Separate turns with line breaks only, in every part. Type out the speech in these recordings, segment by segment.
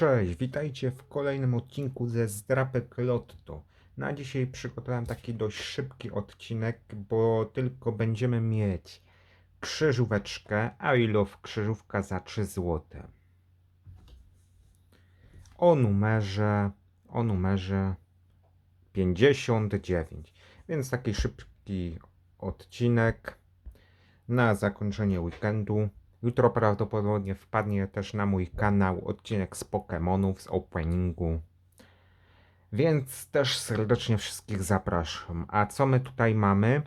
Cześć, witajcie w kolejnym odcinku ze Zdrapek Lotto. Na dzisiaj przygotowałem taki dość szybki odcinek, bo tylko będziemy mieć krzyżóweczkę, I krzyżówka za 3 zł. O numerze, o numerze 59. Więc taki szybki odcinek na zakończenie weekendu. Jutro prawdopodobnie wpadnie też na mój kanał odcinek z Pokémonów, z openingu. Więc też serdecznie wszystkich zapraszam. A co my tutaj mamy?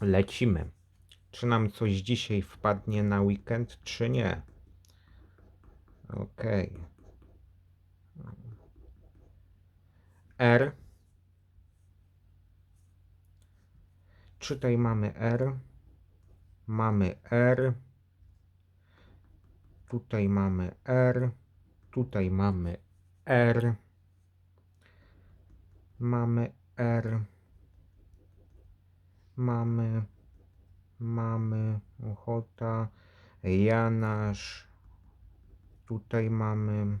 Lecimy. Czy nam coś dzisiaj wpadnie na weekend, czy nie? Okej. R. Czy tutaj mamy R? Mamy R. Tutaj mamy R. Tutaj mamy R. Mamy R. Mamy. Mamy ochota. Janasz. Tutaj mamy.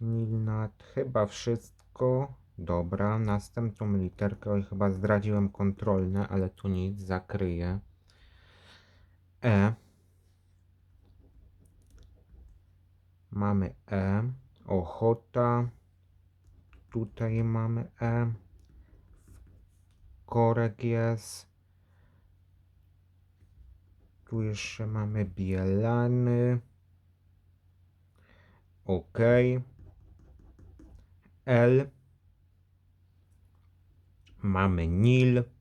Nilnat. Chyba wszystko. Dobra, następną literkę, oj chyba zdradziłem kontrolne, ale tu nic, zakryję. E. Mamy E. Ochota. Tutaj mamy E. Korek jest. Tu jeszcze mamy Bielany. OK. L. Mamy Nil.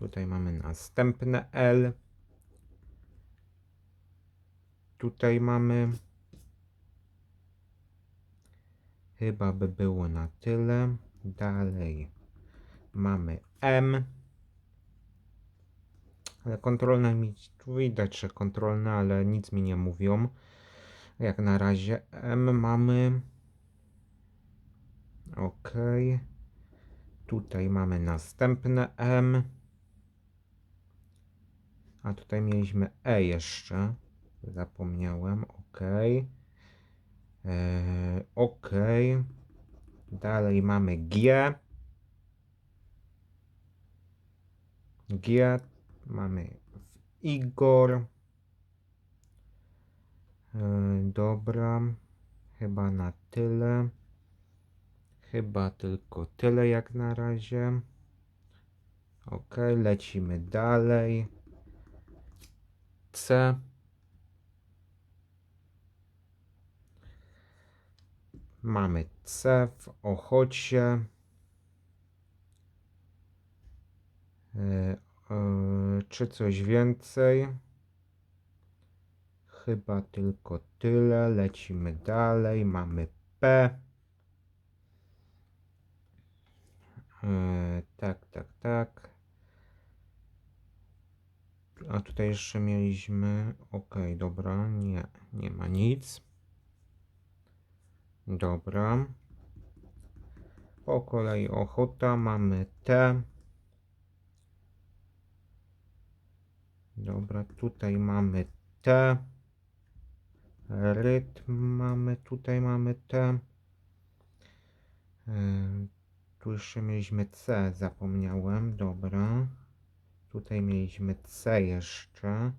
Tutaj mamy następne L. Tutaj mamy. Chyba by było na tyle. Dalej mamy M. Ale kontrolne mi tu widać, że kontrolne, ale nic mi nie mówią. Jak na razie M mamy. OK. Tutaj mamy następne M. A tutaj mieliśmy E jeszcze. Zapomniałem. OK. Eee, OK. Dalej mamy G. G. Mamy Igor. Eee, dobra. Chyba na tyle. Chyba tylko tyle jak na razie. Ok, lecimy dalej. C. Mamy C w ochocie. E, e, czy coś więcej? Chyba tylko tyle. Lecimy dalej. Mamy P. E, tak, tak, tak. A tutaj jeszcze mieliśmy. Ok, dobra, nie, nie ma nic. Dobra. Po kolei ochota mamy T. Dobra, tutaj mamy T. Rytm mamy, tutaj mamy T. E, tu jeszcze mieliśmy C, zapomniałem, dobra. Tutaj mieliśmy C jeszcze.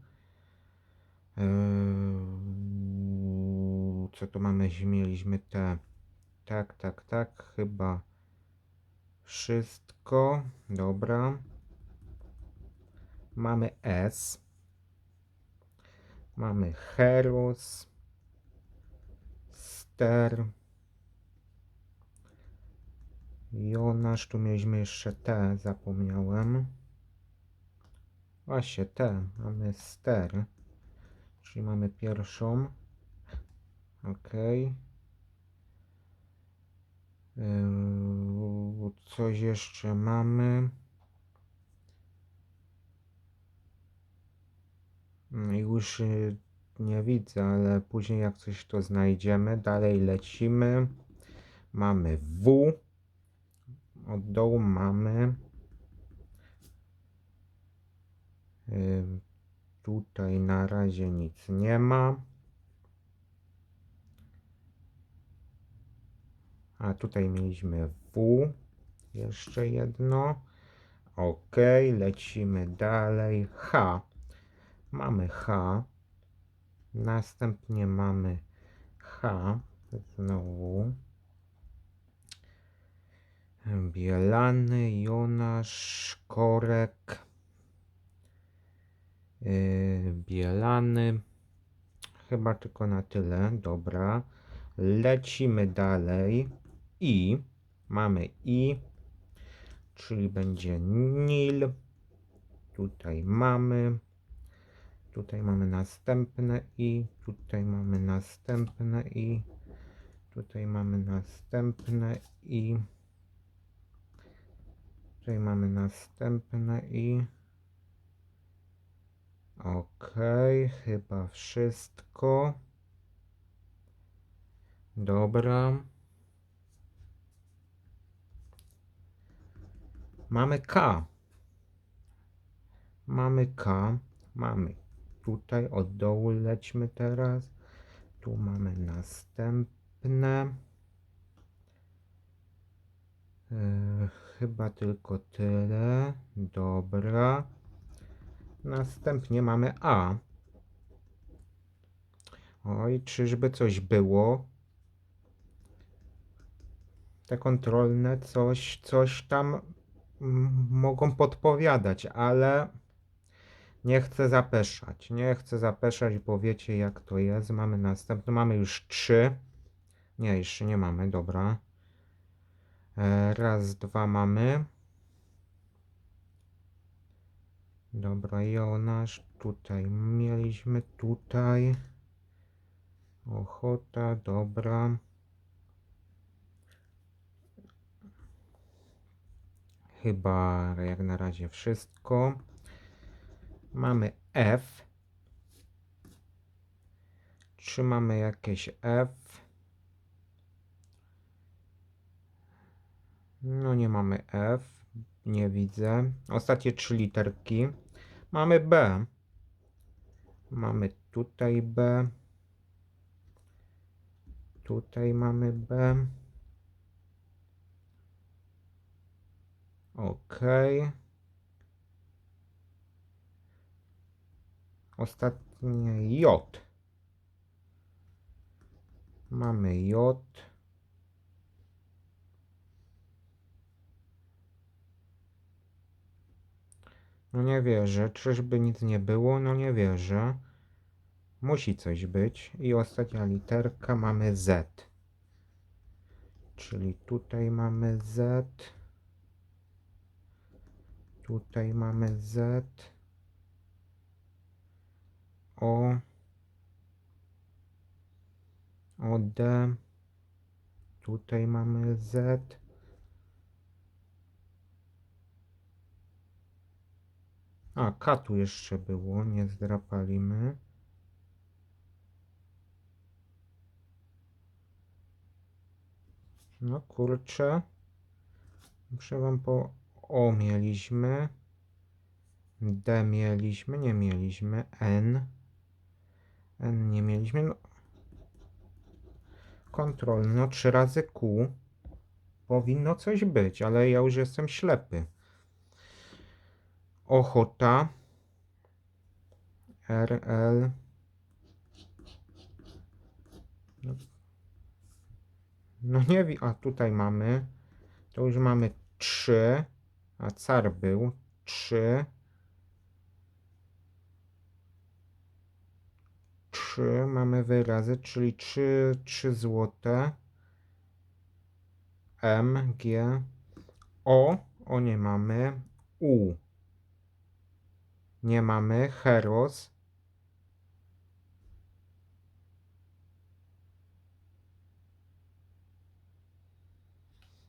Eee, co tu mamy? Mieliśmy te. Tak, tak, tak, chyba wszystko. Dobra. Mamy S. Mamy Herus. Ster. Jonasz, tu mieliśmy jeszcze T, zapomniałem. Właśnie T, mamy ster, czyli mamy pierwszą. Ok. Yy, coś jeszcze mamy. No Już y, nie widzę, ale później jak coś to znajdziemy. Dalej lecimy. Mamy W. Od dołu mamy Tutaj na razie nic nie ma. A tutaj mieliśmy W. Jeszcze jedno. OK, lecimy dalej. H. Mamy H. Następnie mamy H. Znowu. Bielany, Jonasz, Korek. Yy, Bielany. Chyba tylko na tyle. Dobra. Lecimy dalej. I. Mamy I. Czyli będzie Nil. Tutaj mamy. Tutaj mamy następne i. Tutaj mamy następne i. Tutaj mamy następne i. Tutaj mamy następne i. Okej, chyba wszystko. Dobra. Mamy K. Mamy K. Mamy tutaj od dołu lećmy teraz. Tu mamy następne. Yy, chyba tylko tyle. Dobra. Następnie mamy A. Oj, czyżby coś było? Te kontrolne coś, coś tam mogą podpowiadać, ale nie chcę zapeszać. Nie chcę zapeszać, bo wiecie jak to jest. Mamy następny, mamy już trzy. Nie, jeszcze nie mamy, dobra. E, Raz, dwa mamy. Dobra, Jonasz, tutaj mieliśmy, tutaj. Ochota, dobra. Chyba jak na razie wszystko. Mamy F. Czy mamy jakieś F? No nie mamy F. Nie widzę. Ostatnie trzy literki. Mamy B. Mamy tutaj B. Tutaj mamy B. Ok. Ostatnie J. Mamy J. No nie wierzę. Czyżby nic nie było? No nie wierzę. Musi coś być. I ostatnia literka mamy Z. Czyli tutaj mamy Z. Tutaj mamy Z. O. O D. Tutaj mamy Z. A, K tu jeszcze było, nie zdrapaliśmy. No kurczę. Muszę wam po... O mieliśmy. D mieliśmy, nie mieliśmy. N. N nie mieliśmy. No. Kontrolny, no trzy razy Q. Powinno coś być, ale ja już jestem ślepy. Ochota. RL. No, nie wiem, a tutaj mamy. To już mamy 3. A car był 3. 3 mamy wyrazy, czyli 3, 3 złote. M, G. O, o nie mamy. U. Nie mamy. Heros.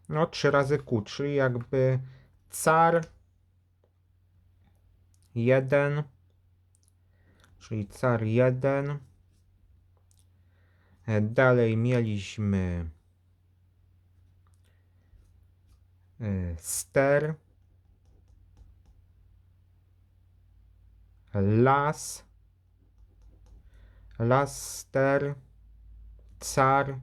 No, trzy razy Q, czyli jakby car jeden, czyli car jeden. Dalej mieliśmy e, ster, las, laster, car,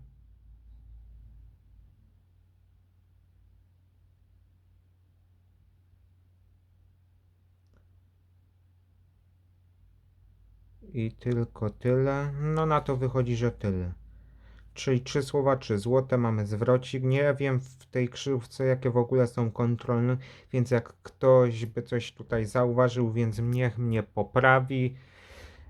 i tylko tyle. No na to wychodzi, że tyle. Czyli trzy słowa, trzy złote, mamy zwrocik. Nie wiem w tej krzyżówce, jakie w ogóle są kontrolne, więc jak ktoś by coś tutaj zauważył, więc niech mnie poprawi.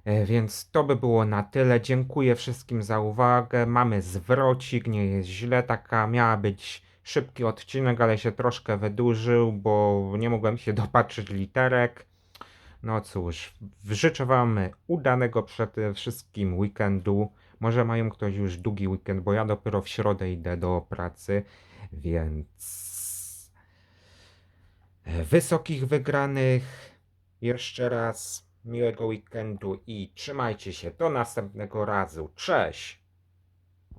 E, Więc to by było na tyle. Dziękuję wszystkim za uwagę. Mamy zwrocik, nie jest źle. Taka miała być szybki odcinek, ale się troszkę wydłużył, bo nie mogłem się dopatrzyć literek. No cóż, życzę Wam udanego przede wszystkim weekendu. Może mają ktoś już długi weekend, bo ja dopiero w środę idę do pracy, więc wysokich wygranych. Jeszcze raz miłego weekendu i trzymajcie się. Do następnego razu. Cześć!